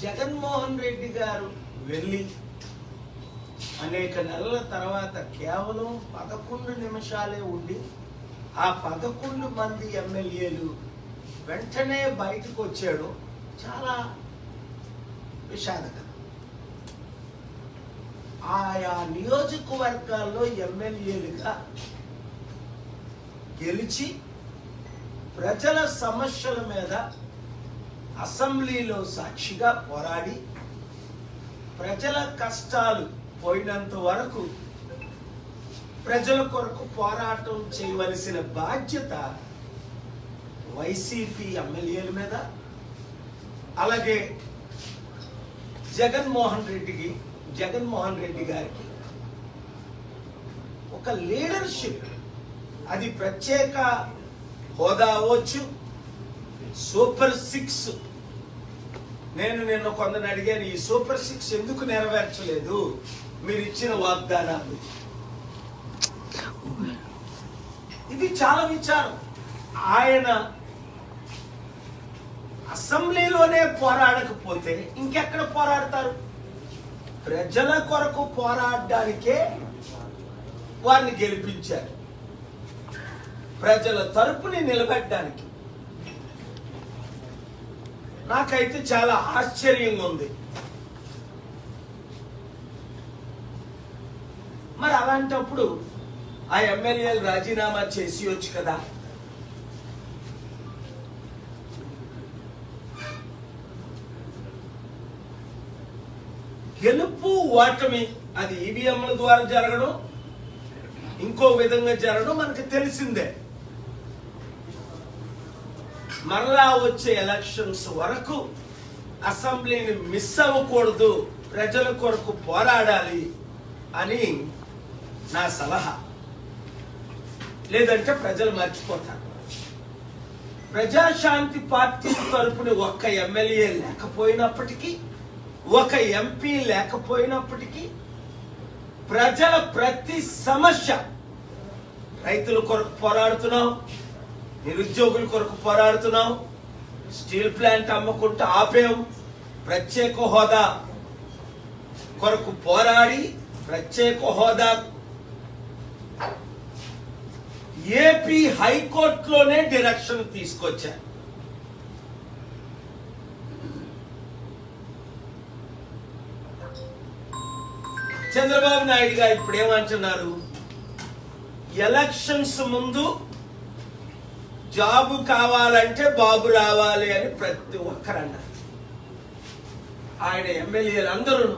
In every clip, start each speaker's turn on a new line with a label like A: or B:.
A: జగన్మోహన్ రెడ్డి గారు వెళ్ళి అనేక నెలల తర్వాత కేవలం పదకొండు నిమిషాలే ఉండి ఆ పదకొండు మంది ఎమ్మెల్యేలు వెంటనే బయటకు వచ్చాడు. చాలా విషాదకరం. ఆయా నియోజకవర్గాల్లో ఎమ్మెల్యేలుగా గెలిచి ప్రజల సమస్యల మీద అసెంబ్లీలో సాక్షిగా పోరాడి ప్రజల కష్టాలు పోయినంత వరకు ప్రజల కొరకు పోరాటం చేయవలసిన బాధ్యత వైసీపీ ఎమ్మెల్యేల మీద అలాగే జగన్మోహన్ రెడ్డికి జగన్మోహన్ రెడ్డి గారికి ఒక లీడర్షిప్ అది ప్రత్యేక హోదా అవ్వచ్చు సూపర్ సిక్స్ నేను నిన్న కొందరు అడిగాను ఈ సూపర్ సిక్స్ ఎందుకు నెరవేర్చలేదు? మీరు ఇచ్చిన వాగ్దానాలు. ఇది చాలా విచారం. ఆయన అసెంబ్లీలోనే పోరాడకపోతే ఇంకెక్కడ పోరాడతారు? ప్రజల కొరకు పోరాడడానికే వారిని గెలిపించారు. ప్రజల తరపుని నిలబెట్టడానికి. నాకైతే చాలా ఆశ్చర్యంగా ఉంది. మరి అలాంటప్పుడు ఆ ఎమ్మెల్యేలు రాజీనామా చేసి వచ్చు కదా? గెలుపు ఓటమి అది ఈవీఎంల ద్వారా జరగడం ఇంకో విధంగా జరగడం మనకు తెలిసిందే. మరలా వచ్చే ఎలక్షన్స్ వరకు అసెంబ్లీని మిస్ అవ్వకూడదు ప్రజల కొరకు పోరాడాలి అని నా సలహా. లేదంటే ప్రజలు మర్చిపోతారు. ప్రజాశాంతి పార్టీ తరపున ఒక్క ఎమ్మెల్యే లేకపోయినప్పటికీ ఒక ఎంపీ లేకపోయినప్పటికీ ప్రజల ప్రతి సమస్య రైతుల కొరకు పోరాడుతున్నాం నిరుద్యోగుల కొరకు పోరాడుతున్నాం స్టీల్ ప్లాంట్ అమ్మకుంటూ ఆపేం ప్రత్యేక హోదా కొరకు పోరాడి ప్రత్యేక హోదా ఏపీ హైకోర్టులోనే డిరెక్షన్ తీసుకొచ్చారు. చంద్రబాబు నాయుడు గారు ఇప్పుడు ఏమంటున్నారు? ఎలక్షన్స్ ముందు జాబు కావాలంటే బాబు రావాలి అని ప్రతి ఒక్కరు అన్నారు. ఆయన ఎమ్మెల్యేలు అందరూ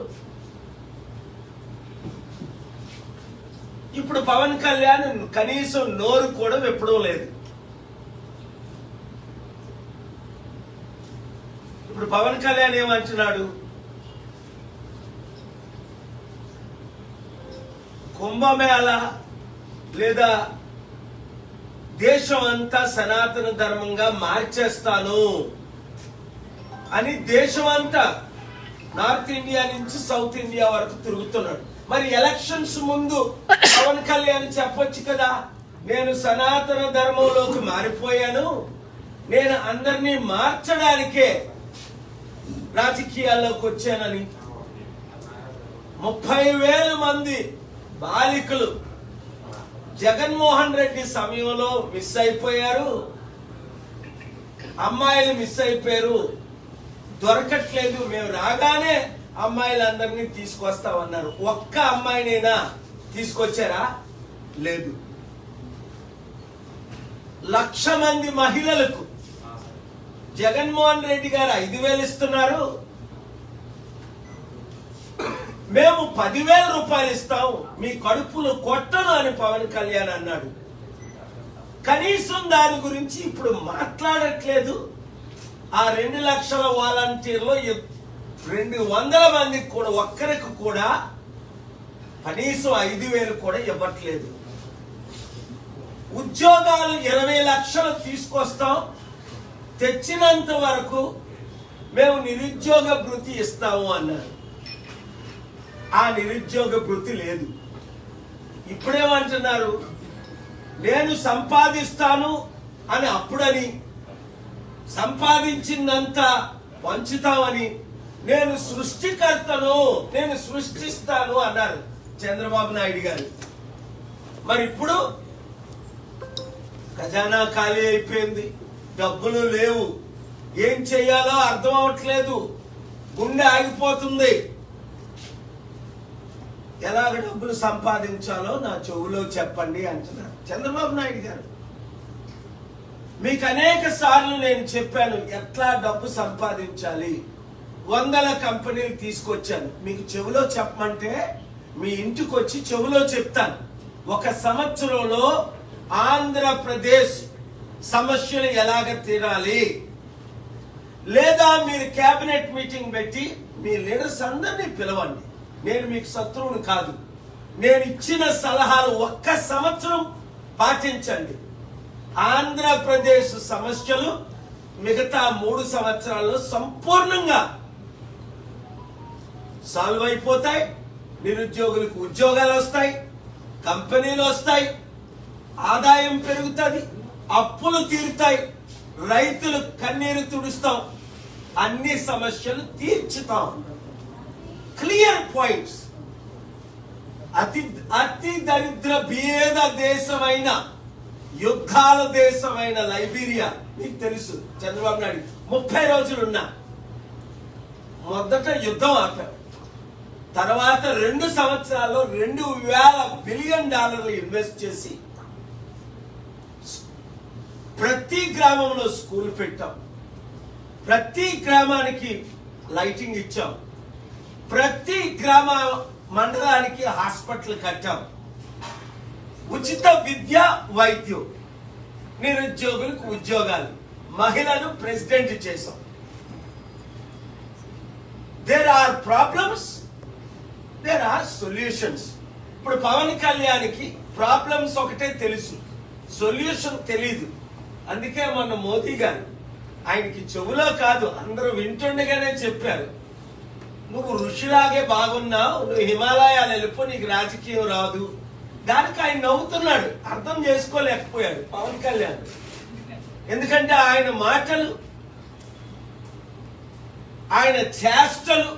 A: ఇప్పుడు పవన్ కళ్యాణ్ కనీసం నోరు కూడా విప్పడం లేదు. ఇప్పుడు పవన్ కళ్యాణ్ ఏమంటున్నాడు? కుంభమేళ లేదా దేశం అంతా సనాతన ధర్మంగా మార్చేస్తాను అని దేశం అంతా నార్త్ ఇండియా నుంచి సౌత్ ఇండియా వరకు తిరుగుతున్నాడు. మరి ఎలక్షన్స్ ముందు పవన్ కళ్యాణ్ చెప్పొచ్చు కదా నేను సనాతన ధర్మంలోకి మారిపోయాను నేను అందరినీ మార్చడానికే రాజకీయాల్లోకి వచ్చానని. ముప్పై వేల మంది బాలికలు జగన్మోహన్ రెడ్డి సమయంలో మిస్ అయిపోయారు. అమ్మాయిలు మిస్ అయిపోయారు. దొరకట్లేదు మేము రాగానే అమ్మాయిలందరినీ తీసుకొస్తామన్నారు. ఒక్క అమ్మాయినైనా తీసుకొచ్చారా? లేదు. లక్ష మంది మహిళలకు జగన్మోహన్ రెడ్డి గారు ఐదు వేలు ఇస్తున్నారు. మేము పదివేల రూపాయలు ఇస్తాం మీ కడుపులు కొట్టను అని పవన్ కళ్యాణ్ అన్నాడు. కనీసం దాని గురించి ఇప్పుడు మాట్లాడట్లేదు. ఆ రెండు లక్షల వాలంటీర్లో రెండు వందల మందికి కూడా ఒక్కరికి కూడా కనీసం ఐదు వేలు కూడా ఇవ్వట్లేదు. ఉద్యోగాలు ఇరవై లక్షలు తీసుకొస్తాం. తెచ్చినంత వరకు మేము నిరుద్యోగ భృతి ఇస్తాము అన్నారు. ఆ నిరుద్యోగ వృత్తి లేదు. ఇప్పుడేమంటున్నారు నేను సంపాదిస్తాను అని అప్పుడని సంపాదించిందంత పంచుతామని నేను సృష్టికర్తను నేను సృష్టిస్తాను అన్నారు చంద్రబాబు నాయుడు గారు. మరి ఇప్పుడు ఖజానా ఖాళీ అయిపోయింది డబ్బులు లేవు. ఏం చేయాలో అర్థం అవట్లేదు గుండె ఆగిపోతుంది. ఎలాగ డబ్బులు సంపాదించాలో నా చెవులో చెప్పండి అంటున్నారు. చంద్రబాబు నాయుడు గారు మీకు అనేక సార్లు నేను చెప్పాను ఎట్లా డబ్బు సంపాదించాలి? వందల కంపెనీలు తీసుకొచ్చాను. మీకు చెవిలో చెప్పమంటే మీ ఇంటికి వచ్చి చెవిలో చెప్తాను. ఒక సంవత్సరంలో ఆంధ్రప్రదేశ్ సమస్యలు ఎలాగ తీరాలి? లేదా మీరు కేబినెట్ మీటింగ్ పెట్టి మీ లీడర్స్ అందరినీ పిలవండి. నేను మీకు శత్రువుని కాదు. నేను ఇచ్చిన సలహాలు ఒక్క సంవత్సరం పాటించండి. ఆంధ్రప్రదేశ్ సమస్యలు మిగతా మూడు సంవత్సరాల్లో సంపూర్ణంగా సాల్వ్ అయిపోతాయి. నిరుద్యోగులకు ఉద్యోగాలు వస్తాయి. కంపెనీలు వస్తాయి. ఆదాయం పెరుగుతుంది. అప్పులు తీరుతాయి. రైతులు కన్నీరు తుడుస్తాం. అన్ని సమస్యలు తీర్చుతాం. క్లియర్ పాయింట్స్ అతి అతి దరిద్ర భేద దేశమైన యుద్ధాల దేశమైన లైబీరియా మీకు తెలుసు చంద్రబాబు నాయుడు. ముప్పై రోజులున్నా మొదట యుద్ధం ఆపారు. తర్వాత రెండు సంవత్సరాల్లో రెండు వేల బిలియన్ డాలర్లు ఇన్వెస్ట్ చేసి ప్రతి గ్రామంలో స్కూల్ పెట్టాం. ప్రతి గ్రామానికి లైటింగ్ ఇచ్చాం. ప్రతి గ్రామ మండలానికి హాస్పిటల్ కట్టాం. ఉచిత విద్య వైద్యం. నిరుద్యోగులకు ఉద్యోగాలు. మహిళలు ప్రెసిడెంట్ చేశాం. There are problems there are solutions ఇప్పుడు పవన్ కళ్యాణ్కి ప్రాబ్లమ్స్ ఒకటే తెలుసు. సొల్యూషన్ తెలీదు. అందుకే మొన్న మోదీ గారు ఆయనకి చెవులో కాదు అందరూ వింటుండగానే చెప్పారు. నువ్వు ఋషిలాగే బాగున్నావు నువ్వు హిమాలయాలు వెళ్ళిపో నీకు రాజకీయం రాదు. దానికి ఆయన నవ్వుతున్నాడు అర్థం చేసుకోలేకపోయాడు పవన్ కళ్యాణ్. ఎందుకంటే ఆయన మాటలు ఆయన చేష్టలు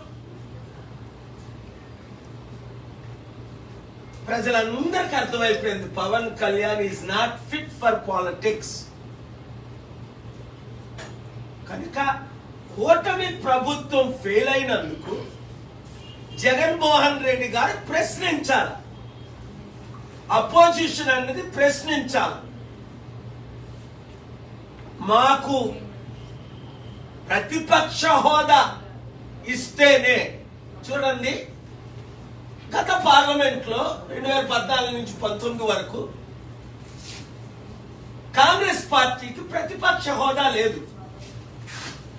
A: ప్రజలందరికీ అర్థమైపోయింది Pawan Kalyan is not fit for politics కనుక కూటమి ప్రభుత్వం ఫెయిల్ అయినందుకు జగన్మోహన్ రెడ్డి గారు ప్రశ్నించాలి. అపోజిషన్ అనేది ప్రశ్నించాలి. మాకు ప్రతిపక్ష హోదా ఇస్తేనే చూడండి గత పార్లమెంట్లో రెండు వేల పద్నాలుగు నుంచి పంతొమ్మిది వరకు కాంగ్రెస్ పార్టీకి ప్రతిపక్ష హోదా లేదు.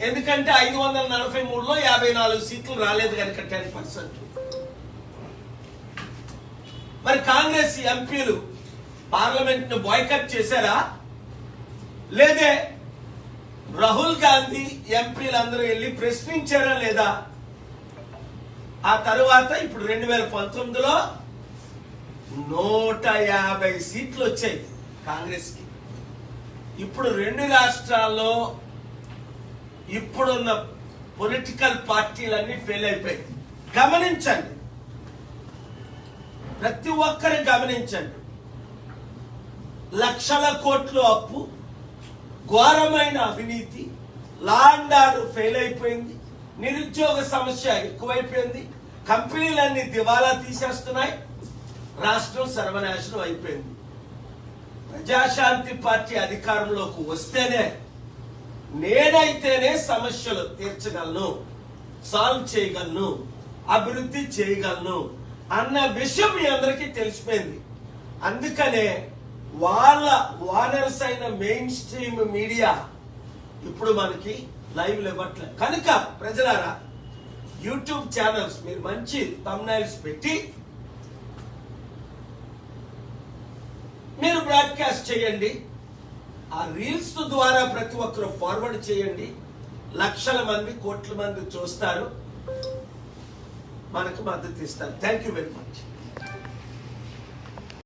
A: ఎందుకంటే ఐదు వందల నలభై మూడులో యాభై నాలుగు సీట్లు రాలేదు కనుక టెన్ పర్సెంట్. మరి కాంగ్రెస్ ఎంపీలు పార్లమెంట్ను బాయ్కట్ చేశారా? లేదే రాహుల్ గాంధీ ఎంపీలందరూ వెళ్ళి ప్రశ్నించారా లేదా? ఆ తరువాత ఇప్పుడు రెండు వేల పంతొమ్మిదిలో నూట యాభై సీట్లు వచ్చాయి కాంగ్రెస్కి. ఇప్పుడు రెండు రాష్ట్రాల్లో ఇప్పుడున్న పొలిటికల్ పార్టీలన్నీ ఫెయిల్ అయిపోయాయి. గమనించండి. ప్రతి ఒక్కరు గమనించండి. లక్షల కోట్లు అప్పు ఘోరమైన అవినీతి లాండ్ ఆర్డర్ ఫెయిల్ అయిపోయింది నిరుద్యోగ సమస్య ఎక్కువైపోయింది కంపెనీలన్నీ దివాలా తీసేస్తున్నాయి రాష్ట్రం సర్వనాశనం అయిపోయింది. ప్రజాశాంతి పార్టీ అధికారంలోకి వస్తేనే నేనైతేనే సమస్యలు తీర్చగలను సాల్వ్ చేయగలను అభివృద్ధి చేయగలను అన్న విషయం మీ అందరికీ తెలిసిపోయింది. అందుకనే వాళ్ళ ఓనర్స్ అయిన మెయిన్ స్ట్రీమ్ మీడియా ఇప్పుడు మనకి లైవ్ ఇవ్వట్లేదు కనుక ప్రజలారా యూట్యూబ్ ఛానల్స్ మీరు మంచి తమ్నైల్స్ పెట్టి మీరు బ్రాడ్కాస్ట్ చేయండి. ఆ రీల్స్ ద్వారా ప్రతి ఒక్కరు ఫార్వర్డ్ చేయండి. లక్షల మంది కోట్ల మంది చూస్తారు. మనకు మద్దతు ఇస్తారు. Thank you very much